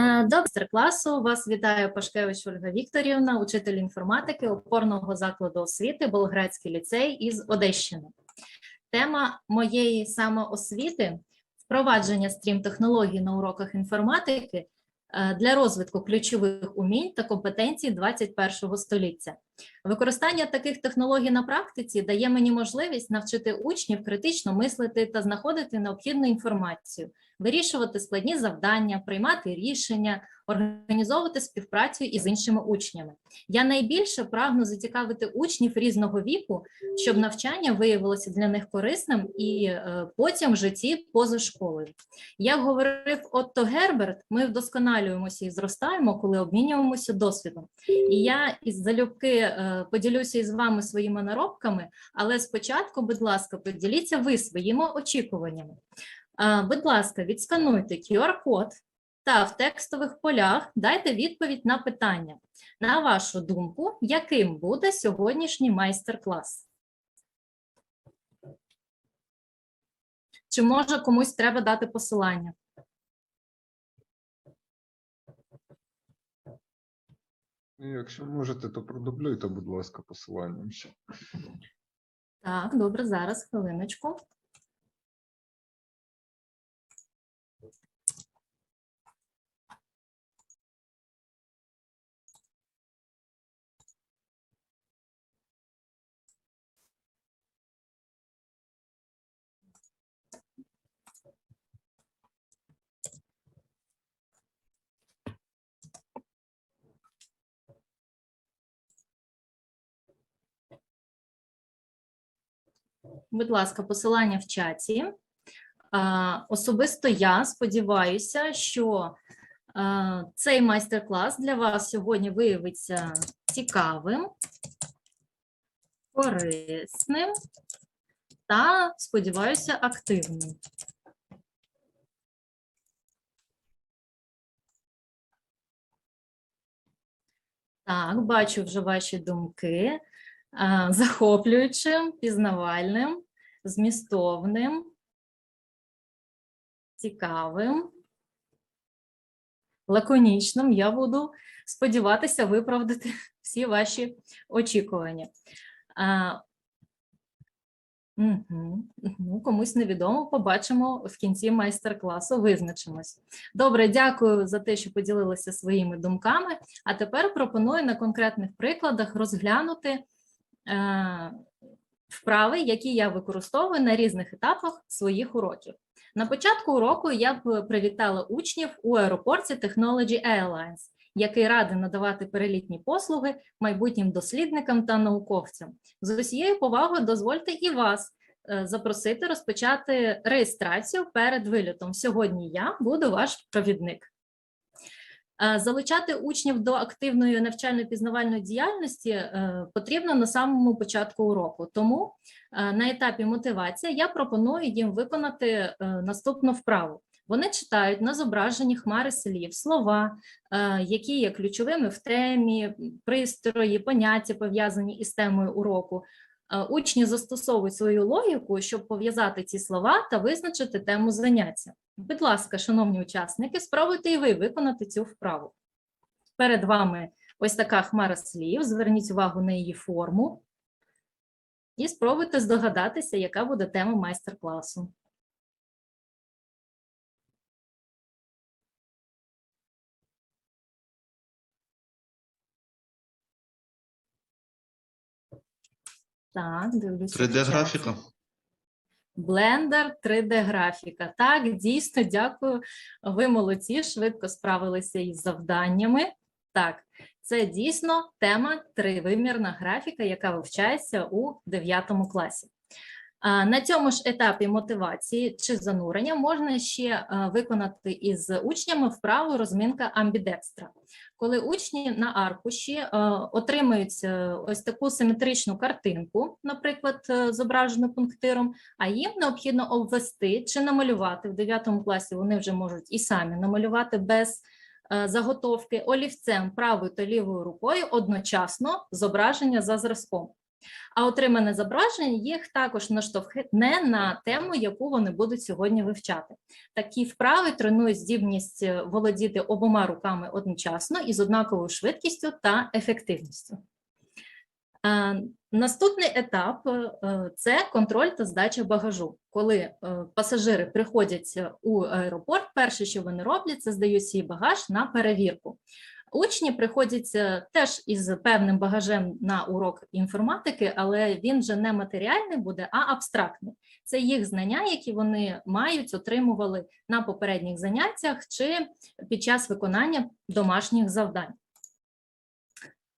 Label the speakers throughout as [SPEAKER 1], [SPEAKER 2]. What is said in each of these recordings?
[SPEAKER 1] Е, До майстер-класу вас вітає Пашкевич Ольга Вікторівна, учитель інформатики опорного закладу освіти Болградський ліцей із Одещини. Тема моєї самоосвіти впровадження стрім-технологій на уроках інформатики е, для розвитку ключових умінь та компетенцій 21 століття. Використання таких технологій на практиці дає мені можливість навчити учнів критично мислити та знаходити необхідну інформацію, вирішувати складні завдання, приймати рішення, організовувати співпрацю із іншими учнями. Я найбільше прагну зацікавити учнів різного віку, щоб навчання виявилося для них корисним і е, потім в житті поза школою. Як говорив Отто Герберт, ми вдосконалюємося і зростаємо, коли обмінюємося досвідом. І я із залюбки е, поділюся із вами своїми наробками, але спочатку, будь ласка, поділіться ви своїми очікуваннями. Будь ласка, відскануйте QR-код та в текстових полях дайте відповідь на питання. На вашу думку, яким буде сьогоднішній майстер-клас? Чи може комусь треба дати посилання?
[SPEAKER 2] Ну, Якщо можете, то продублюйте, будь ласка, посиланням ще.
[SPEAKER 1] Так, добре, зараз хвилиночку. Будь ласка, посилання в чаті. Особисто я сподіваюся, що цей майстер-клас для вас сьогодні виявиться цікавим, корисним та, сподіваюся, активним. Так, бачу вже ваші думки захоплюючим, пізнавальним, змістовним, цікавим, лаконічним. Я буду сподіватися виправдати всі ваші очікування. Угу. Ну, комусь невідомо, побачимо в кінці майстер-класу, визначимось. Добре, дякую за те, що поділилися своїми думками. А тепер пропоную на конкретних прикладах розглянути вправи, які я використовую на різних етапах своїх уроків. На початку уроку я б привітала учнів у аеропорті Technology Airlines, який радий надавати перелітні послуги майбутнім дослідникам та науковцям. З усією повагою дозвольте і вас е, запросити розпочати реєстрацію перед вильотом. Сьогодні я буду ваш провідник. Е, Залучати учнів до активної навчально-пізнавальної діяльності е, потрібно на самому початку уроку. Тому е, на етапі мотивації я пропоную їм виконати наступну вправу. Вони читають на зображенні хмари слів, слова, які є ключовими в темі, пристрої, поняття пов'язані із темою уроку. Учні застосовують свою логіку, щоб пов'язати ці слова та визначити тему заняття. Будь ласка, шановні учасники, спробуйте і ви виконати цю вправу. Перед вами ось така хмара слів. Зверніть увагу на її форму і спробуйте здогадатися, яка буде тема майстер-класу. Так, дивлюся.
[SPEAKER 3] 3D
[SPEAKER 1] чаті.
[SPEAKER 3] графіка.
[SPEAKER 1] Blender 3D графіка. Так, дійсно, дякую. Ви молодці, швидко справилися із завданнями. Так, це дійсно тема тривимірна графіка, яка вивчається у 9 класі. На цьому ж етапі мотивації чи занурення можна ще виконати із учнями вправу розминка амбідекстра. Коли учні на аркуші е, отримують е, ось таку симетричну картинку, наприклад, е, зображену пунктиром, а їм необхідно обвести чи намалювати в 9 класі. Вони вже можуть і самі намалювати без е, заготовки олівцем правою та лівою рукою одночасно зображення за зразком. А отримане зображення їх також наштовхне на тему, яку вони будуть сьогодні вивчати. Такі вправи тренують здібність е, володіти обома руками одночасно і з однаковою швидкістю та ефективністю. Е, Наступний етап е, це контроль та здача багажу. Коли пасажири приходять у аеропорт, перше, що вони роблять, це здають свій багаж на перевірку. Учні приходять теж із певним багажем на урок інформатики, але він вже не матеріальний буде, а абстрактний. Це їх знання, які вони мають, отримували на попередніх заняттях чи під час виконання домашніх завдань.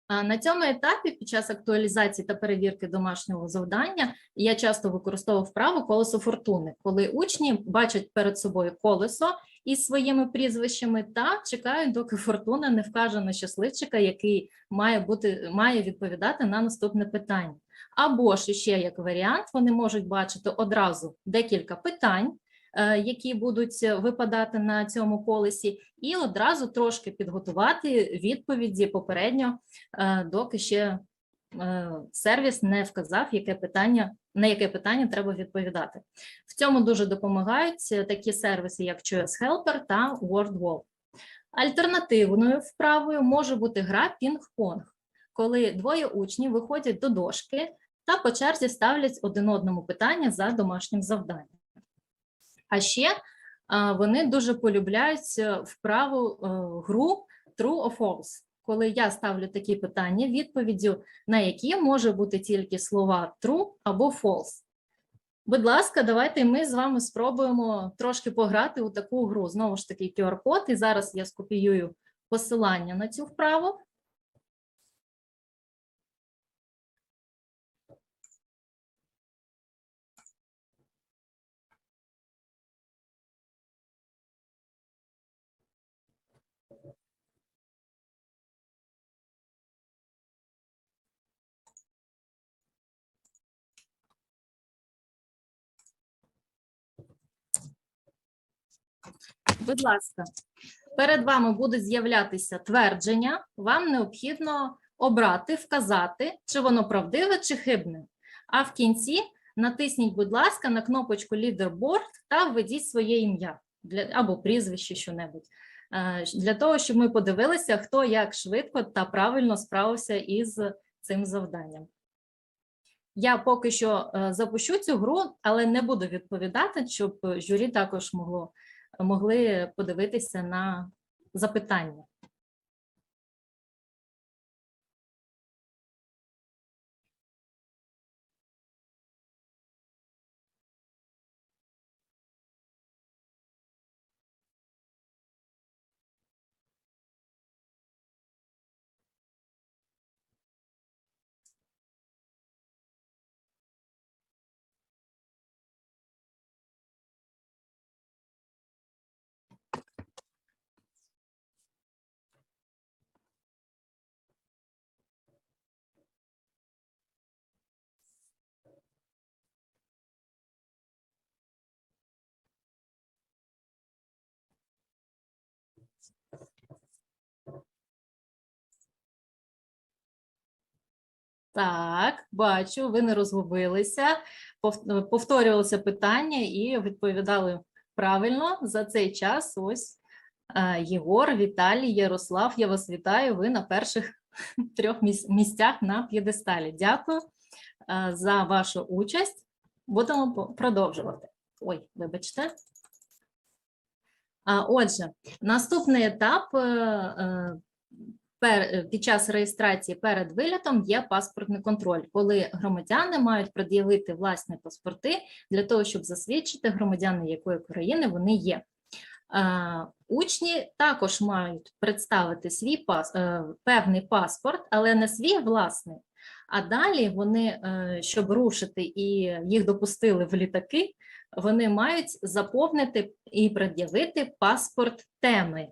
[SPEAKER 1] На цьому етапі під час актуалізації та перевірки домашнього завдання я часто використовував вправу колесо фортуни, коли учні бачать перед собою колесо із своїми прізвищами та чекають, доки фортуна не вкаже на щасливчика, який має бути має відповідати на наступне питання. Або ж ще як варіант, вони можуть бачити одразу декілька питань, е, які будуть випадати на цьому колесі, і одразу трошки підготувати відповіді попередньо, е, доки ще сервіс не вказав, яке питання, на яке питання треба відповідати. В цьому дуже допомагають е, такі сервіси, як QS Helper та WordWall. Альтернативною вправою може бути гра пінг-понг, коли двоє учнів виходять до дошки та по черзі ставлять один одному питання за домашнім завданням. А ще вони дуже полюбляють е, вправу е, гру True or False, коли я ставлю такі питання, відповіддю на які може бути тільки слова true або false. Будь ласка, давайте ми з вами спробуємо трошки пограти у таку гру. Знову ж таки, QR-код, і зараз я скопіюю посилання на цю вправу. Будь ласка, перед вами будуть з'являтися твердження. Вам необхідно обрати, вказати, чи воно правдиве, чи хибне. А в кінці натисніть, будь ласка, на кнопочку Leaderboard та введіть своє ім'я або прізвище що-небудь. е, Для того, щоб ми подивилися, хто як швидко та правильно справився із цим завданням. Я поки що е, запущу цю гру, але не буду відповідати, щоб журі також могло могли подивитися на запитання. Так, бачу, ви не розгубилися, пов- повторювалося питання і відповідали правильно за цей час. Ось е, Єгор, Віталій, Ярослав. Я вас вітаю. Ви на перших трьох місцях на п'єдесталі. Дякую е, за вашу участь. Будемо продовжувати. Ой, вибачте. Отже, наступний етап е, під час реєстрації перед вилітом є паспортний контроль, коли громадяни мають пред'явити власні паспорти для того, щоб засвідчити громадяни якої країни вони є. Е, Учні також мають представити свій пас, е, певний паспорт, але не свій власний. А далі вони, е, щоб рушити і їх допустили в літаки, вони мають заповнити і пред'явити паспорт теми.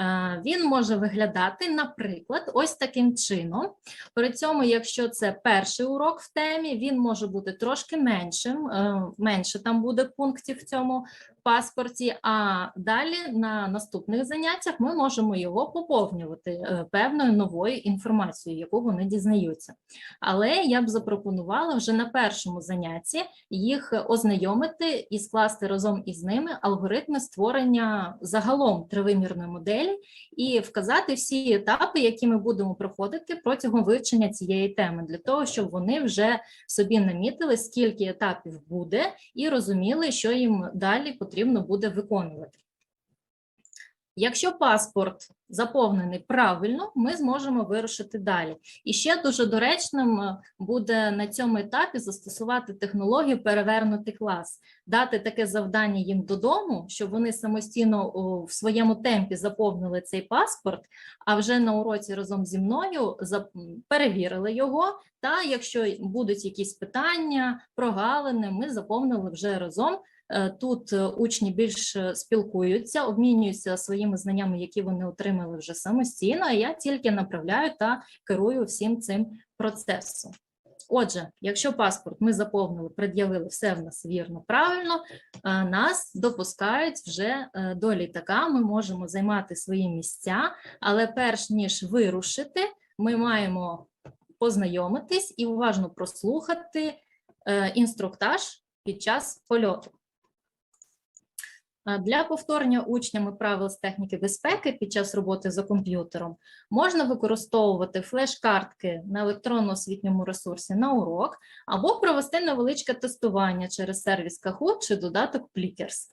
[SPEAKER 1] Е, Він може виглядати, наприклад, ось таким чином. При цьому, якщо це перший урок в темі, він може бути трошки меншим, е, менше там буде пунктів в цьому паспорті, а далі на наступних заняттях ми можемо його поповнювати е, певною новою інформацією, яку вони дізнаються. Але я б запропонувала вже на першому занятті їх ознайомити і скласти разом із ними алгоритми створення загалом тривимірної моделі і вказати всі етапи, які ми будемо проходити протягом вивчення цієї теми, для того, щоб вони вже собі намітили, скільки етапів буде, і розуміли, що їм далі потрібно буде виконувати. Якщо паспорт заповнений правильно, ми зможемо вирушити далі. І ще дуже доречним е, буде на цьому етапі застосувати технологію перевернути клас, дати таке завдання їм додому, щоб вони самостійно в своєму темпі заповнили цей паспорт, а вже на уроці разом зі мною перевірили його. Та якщо будуть якісь питання, прогалини, ми заповнили вже разом. Е, Тут е, учні більш е, спілкуються, обмінюються своїми знаннями, які вони отримали вже самостійно. А я тільки направляю та керую всім цим процесом. Отже, якщо паспорт ми заповнили, пред'явили все в нас вірно, правильно, нас допускають вже до літака. Ми можемо займати свої місця, але перш ніж вирушити, ми маємо познайомитись і уважно прослухати інструктаж під час польоту. Для повторення учнями правил з техніки безпеки під час роботи за комп'ютером можна використовувати флеш-картки на електронно-освітньому ресурсі на урок або провести невеличке тестування через сервіс Kahoot чи додаток Plickers.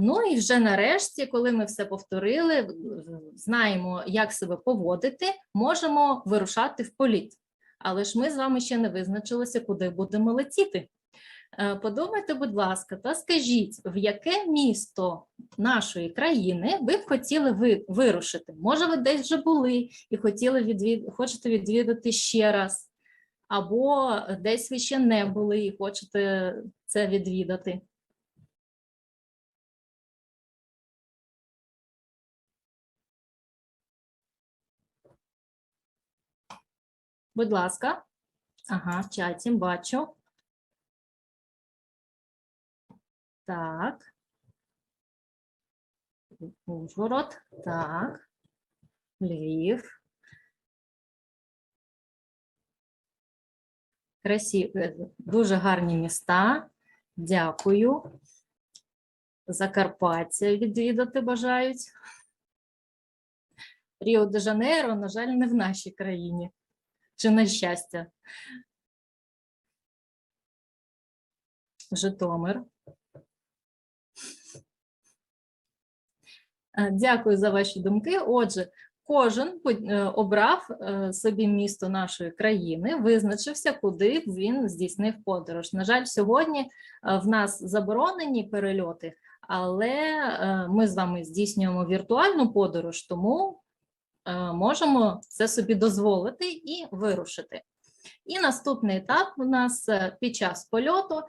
[SPEAKER 1] Ну і вже нарешті, коли ми все повторили, знаємо, як себе поводити, можемо вирушати в політ. Але ж ми з вами ще не визначилися, куди будемо летіти. Е, Подумайте, будь ласка, та скажіть, в яке місто нашої країни ви б хотіли ви, вирушити? Може, ви десь вже були і хотіли відвід... хочете відвідати ще раз, або десь ви ще не були і хочете це відвідати. Будь ласка. Ага, в чаті бачу. Так. Ужгород, так. Львів. Красиві, е, дуже гарні міста. Дякую. Закарпаття відвідати бажають. Ріо де Жанейро, на жаль, не в нашій країні. Чи на щастя? Житомир. Дякую за ваші думки. Отже, кожен е, обрав е, собі місто нашої країни, визначився, куди він здійснив подорож. На жаль, сьогодні е, в нас заборонені перельоти, але е, ми з вами здійснюємо віртуальну подорож, тому е, можемо це собі дозволити і вирушити. І наступний етап у нас е, під час польоту е,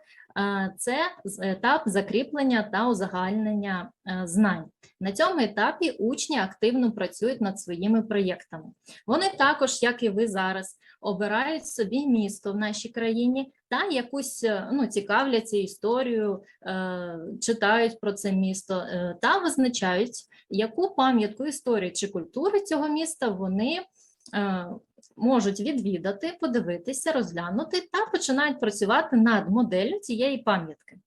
[SPEAKER 1] це етап закріплення та узагальнення е, знань. На цьому етапі учні активно працюють над своїми проєктами. Вони також, як і ви зараз, обирають собі місто в нашій країні та якусь е, ну, цікавляться історією, е, читають про це місто е, та визначають, яку пам'ятку історії чи культури цього міста вони е, можуть відвідати, подивитися, розглянути та починають працювати над моделлю цієї пам'ятки.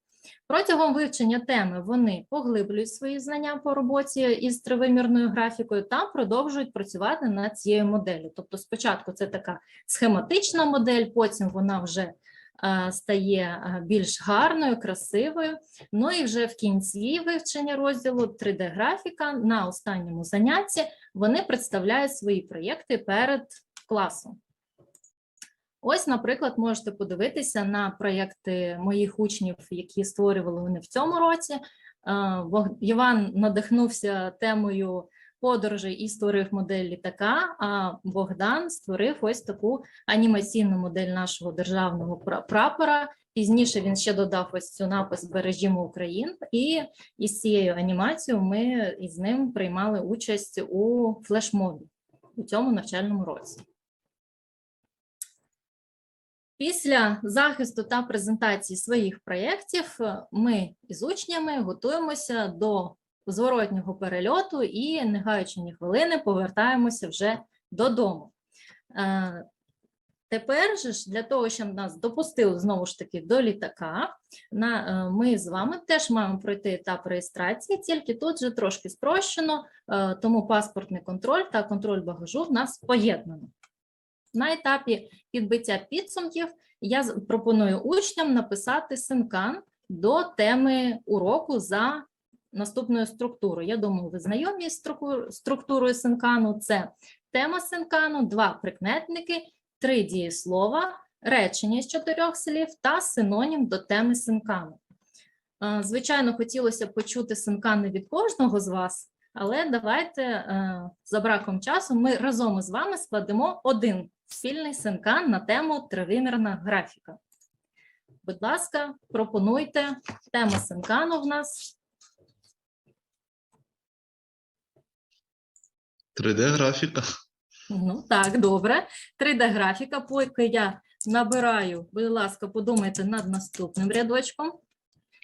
[SPEAKER 1] Протягом вивчення теми вони поглиблюють свої знання по роботі із тривимірною графікою та продовжують працювати над цією моделлю. Тобто, спочатку це така схематична модель, потім вона вже е, стає е, більш гарною, красивою. Ну і вже в кінці вивчення розділу 3D-графіка на останньому занятті вони представляють свої проєкти перед класом. Ось, наприклад, можете подивитися на проєкти моїх учнів, які створювали вони в цьому році. Е, Іван надихнувся темою подорожей і створив модель літака, а Богдан створив ось таку анімаційну модель нашого державного прапора. Пізніше він ще додав ось цю напис Бережімо Україн, і із цією анімацією ми із ним приймали участь у флешмобі у цьому навчальному році. Після захисту та презентації своїх проєктів е, ми із учнями готуємося до зворотнього перельоту і, не гаючи ні хвилини, повертаємося вже додому. Е, Тепер же ж для того, щоб нас допустили знову ж таки до літака, на, е, ми з вами теж маємо пройти етап реєстрації, тільки тут же трошки спрощено, тому паспортний контроль та контроль багажу в нас поєднано. На етапі підбиття підсумків я пропоную учням написати синкан до теми уроку за наступною структурою. Я думаю, ви знайомі з структурою синкану. Це тема синкану, два прикметники, три дієслова, речення з чотирьох слів та синонім до теми синкану. Звичайно, хотілося б почути синкани від кожного з вас, але давайте е, за браком часу ми разом із вами складемо один спільний синкан на тему тривимірна графіка. Будь ласка, пропонуйте. Тема синкану в нас
[SPEAKER 3] 3D-графіка.
[SPEAKER 1] Ну так, добре. 3D-графіка, поки я набираю, будь ласка, подумайте над наступним рядочком.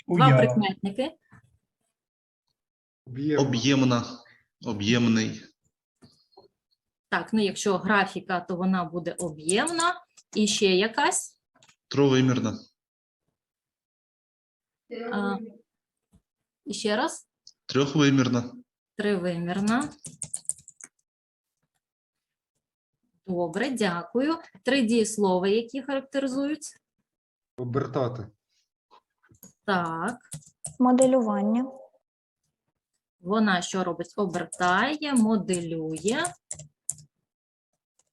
[SPEAKER 1] Два прикметники.
[SPEAKER 3] Об'ємна. Об'ємний.
[SPEAKER 1] Так, ну якщо графіка, то вона буде об'ємна. І ще якась.
[SPEAKER 3] Тровимірна.
[SPEAKER 1] А, і ще раз.
[SPEAKER 3] Трьохвимірна.
[SPEAKER 1] Тривимірна. Добре, дякую. Три дієслова, які характеризують.
[SPEAKER 2] Обертати.
[SPEAKER 1] Так,
[SPEAKER 4] Моделювання,
[SPEAKER 1] вона що робить? Обертає, моделює.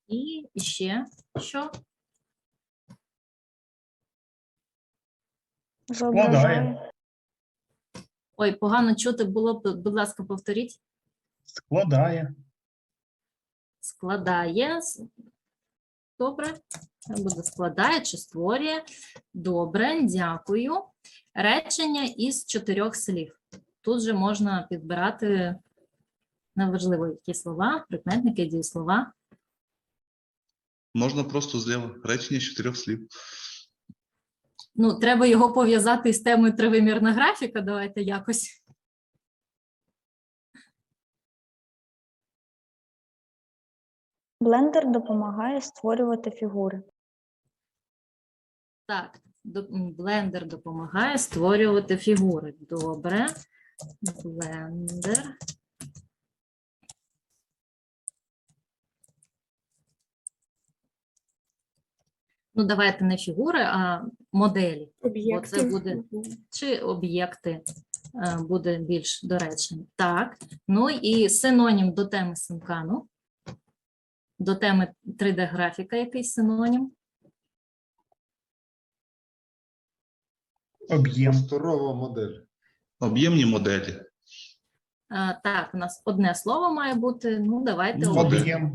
[SPEAKER 1] І ще що?
[SPEAKER 4] зображає,
[SPEAKER 1] Ой, погано чути було будь ласка, повторіть.
[SPEAKER 5] Складає.
[SPEAKER 1] Складає. Добре. Буде складає чи створює. Добре, дякую. Речення із чотирьох слів. Тут же можна підбирати неважливо, які слова, прикметники, дієслова.
[SPEAKER 3] Можна просто зліва. Речення з чотирьох слів.
[SPEAKER 1] Ну, треба його пов'язати з темою тривимірна графіка. Давайте якось.
[SPEAKER 4] блендер допомагає створювати фігури.
[SPEAKER 1] Так, до- блендер допомагає створювати фігури. Добре. Блендер. Ну, давайте не фігури, а моделі.
[SPEAKER 6] Об'єкти.
[SPEAKER 1] буде чи об'єкти е, буде більш доречним. Так. Ну і синонім до теми синкану. До теми 3D-графіка якийсь синонім.
[SPEAKER 5] Об'єм.
[SPEAKER 2] Просторова модель.
[SPEAKER 3] Об'ємні моделі.
[SPEAKER 1] Е, Так, у нас одне слово має бути. Ну, давайте. Об'єм.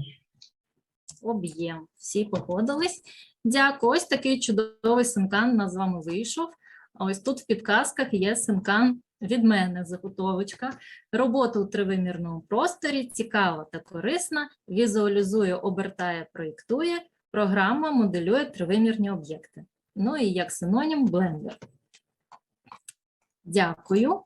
[SPEAKER 5] об'єм.
[SPEAKER 1] Всі погодились. Дякую. Ось такий чудовий синкан у нас з вами вийшов. Ось тут в підказках є синкан від мене, заготовочка. Робота у тривимірному просторі цікава та корисна, візуалізує, обертає, проєктує. Програма моделює тривимірні об'єкти. Ну і як синонім блендер. Дякую.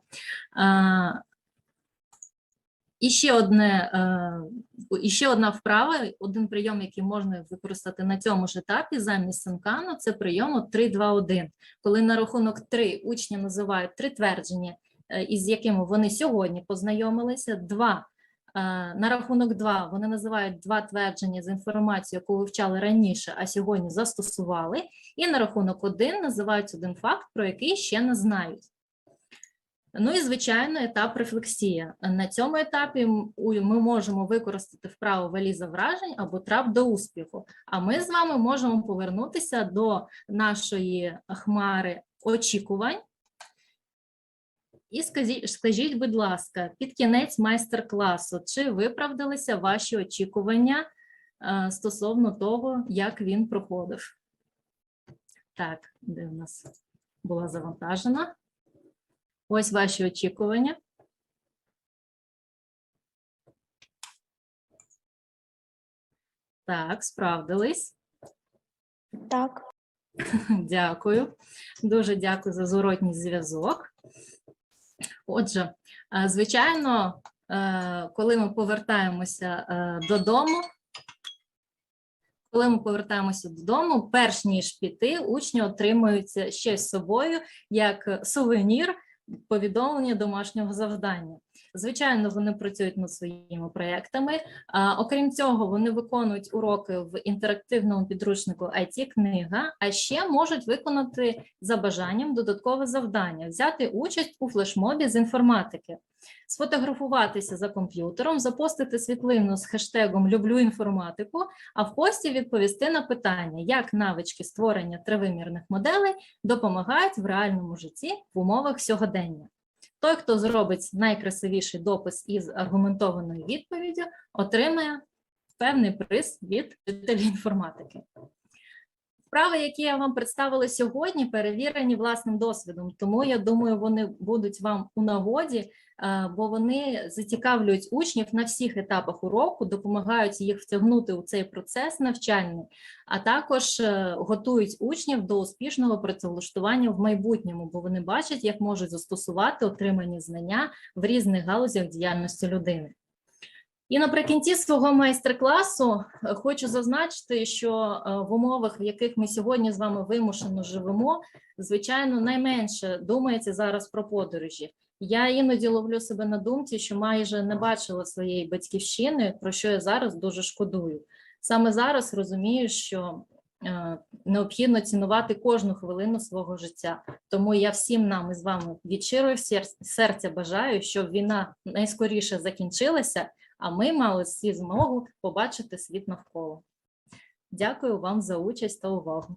[SPEAKER 1] І ще одне, е, і ще одна вправа, один прийом, який можна використати на цьому ж етапі замість синкану, це прийому 3-2-1. Коли на рахунок 3 учні називають три твердження, е, із якими вони сьогодні познайомилися, два е, на рахунок 2 вони називають два твердження з інформацією, яку вивчали раніше, а сьогодні застосували. І на рахунок 1 називають один факт, про який ще не знають. Ну і звичайно, етап рефлексія. На цьому етапі ми можемо використати вправу валіза вражень або трап до успіху. А ми з вами можемо повернутися до нашої хмари очікувань. І скажіть, скажіть, будь ласка, під кінець майстер-класу, чи виправдалися ваші очікування е, стосовно того, як він проходив? Так, де в нас була завантажена? Ось ваші очікування. Так, справдились.
[SPEAKER 4] Так,
[SPEAKER 1] Дякую. Дуже дякую за зворотній зв'язок. Отже, е, звичайно, е, коли ми повертаємося е, додому, коли ми повертаємося додому, перш ніж піти, учні отримують щось з собою як сувенір повідомлення домашнього завдання. Звичайно, вони працюють над своїми проєктами. Окрім цього, вони виконують уроки в інтерактивному підручнику IT книга, а ще можуть виконати за бажанням додаткове завдання, взяти участь у флешмобі з інформатики, сфотографуватися за комп'ютером, запостити світлину з хештегом Люблю інформатику, а в пості відповісти на питання, як навички створення тривимірних моделей допомагають в реальному житті в умовах сьогодення. Той, хто зробить найкрасивіший допис із аргументованою відповіддю, отримає певний приз від вчителя інформатики. Вправи, які я вам представила сьогодні, перевірені власним досвідом, тому я думаю, вони будуть вам у нагоді, е, бо вони зацікавлюють учнів на всіх етапах уроку, допомагають їх втягнути у цей процес навчальний, а також е, готують учнів до успішного працевлаштування в майбутньому, бо вони бачать, як можуть застосувати отримані знання в різних галузях діяльності людини. І наприкінці свого майстер-класу е, хочу зазначити, що е, в умовах, в яких ми сьогодні з вами вимушено живемо, звичайно, найменше думається зараз про подорожі. Я іноді ловлю себе на думці, що майже не бачила своєї батьківщини, про що я зараз дуже шкодую. Саме зараз розумію, що е, необхідно цінувати кожну хвилину свого життя. Тому я всім нам із вами від щирого серця бажаю, щоб війна найскоріше закінчилася, а ми мали всі змогу побачити світ навколо. Дякую вам за участь та увагу.